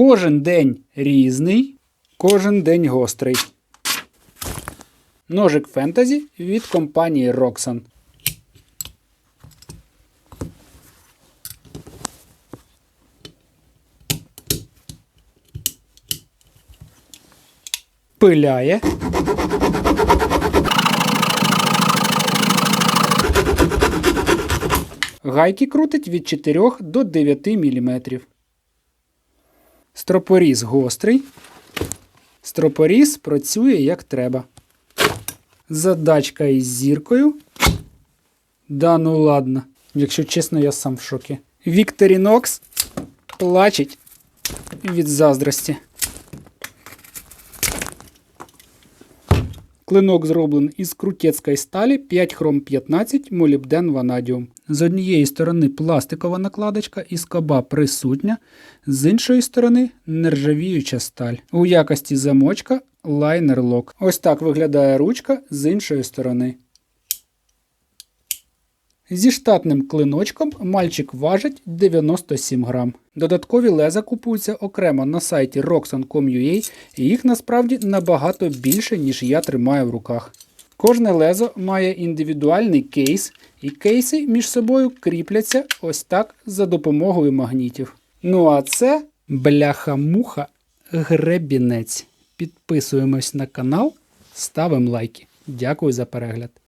Кожен день різний, кожен день гострий. Ножик фентезі від компанії Roxan. Пиляє. Гайки крутить від 4 до 9 мм. Стропоріз гострий. Стропоріз працює як треба. Задачка із зіркою. Да ну ладно. Якщо чесно, я сам в шокі. Вікторінокс плачить від заздрості. Клинок зроблений із крутецької сталі 5 хром 15 молібден ванадіум. З однієї сторони пластикова накладочка і скоба присутня, з іншої сторони нержавіюча сталь. У якості замочка лайнер лок. Ось так виглядає ручка з іншої сторони. Зі штатним клиночком мальчик важить 97 грам. Додаткові леза купуються окремо на сайті roxan.com.ua і їх насправді набагато більше, ніж я тримаю в руках. Кожне лезо має індивідуальний кейс, і кейси між собою кріпляться ось так за допомогою магнітів. Ну а це бляха-муха гребінець. Підписуємось на канал, ставимо лайки. Дякую за перегляд.